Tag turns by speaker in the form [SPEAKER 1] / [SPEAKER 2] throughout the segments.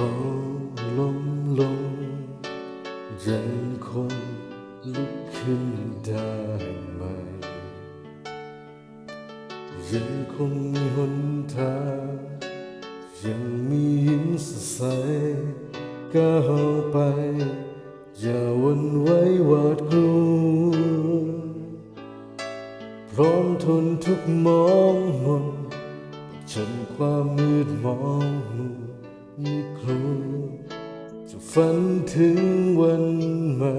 [SPEAKER 1] อล้มลงยังคงลุกขึ้นได้ไหม ยังคงมีหนทางยังมียิ้มสดใสก้าวไป อย่าวันไว้หวาดกลัวพร้อมทนทุกมองมนจนความมืดมองมัว ไม่กลัวจะฝันถึงวันใหม่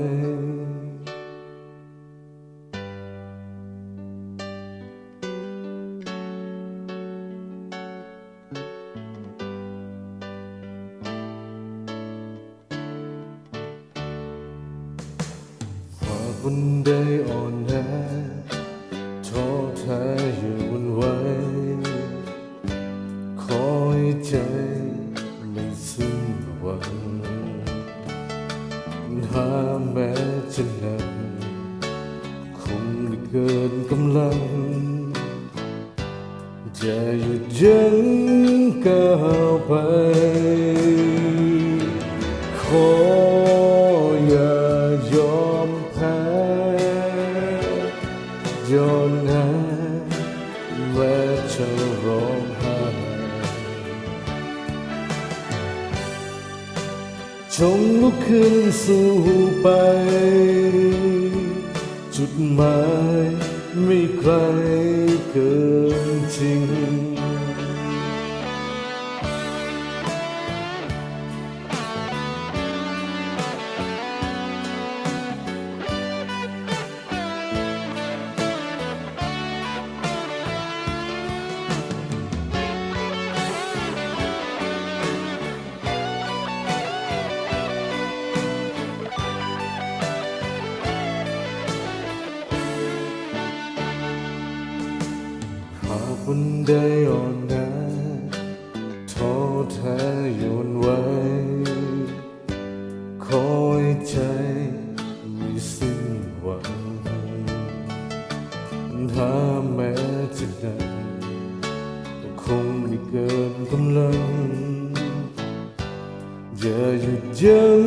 [SPEAKER 1] หากวันใดอ่อนแอท้อแท้อยู่วันไหวขอให้ใจ วังปัญหาแม้จะหนักคงไม่เกินกำลัง จะหยุดยั้งก้าวไป ขออย่ายอมแพ้ยอมแพ้ จงลุกขึ้นสู้ไป จุดหมายไม่ไกลเกินจริง หากวันใดอ่อนแอท้อแท้โยนไว้ คอยใจไม่สิ้นหวังปัญหาแม้จะหนักก็คงไม่เกินกำลัง อย่าหยุดยั้ง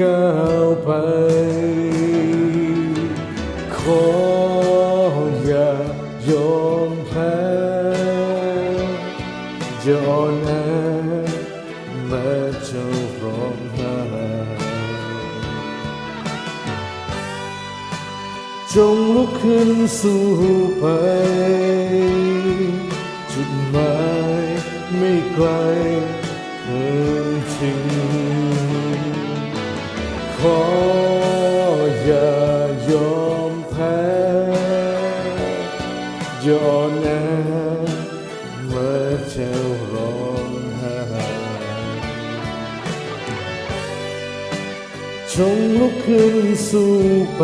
[SPEAKER 1] ก้าวไปขอ อย่าอ่อนแอแม้จะร้องไห้จงลุกขึ้นสู้ไปจุดหมายไม่ไกลเกินจริงขอ จงลุกขึ้นสู้ไป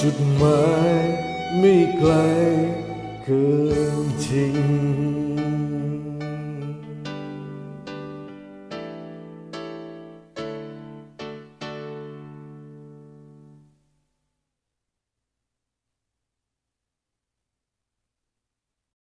[SPEAKER 1] จุดหมายไม่ไกลเกินจริง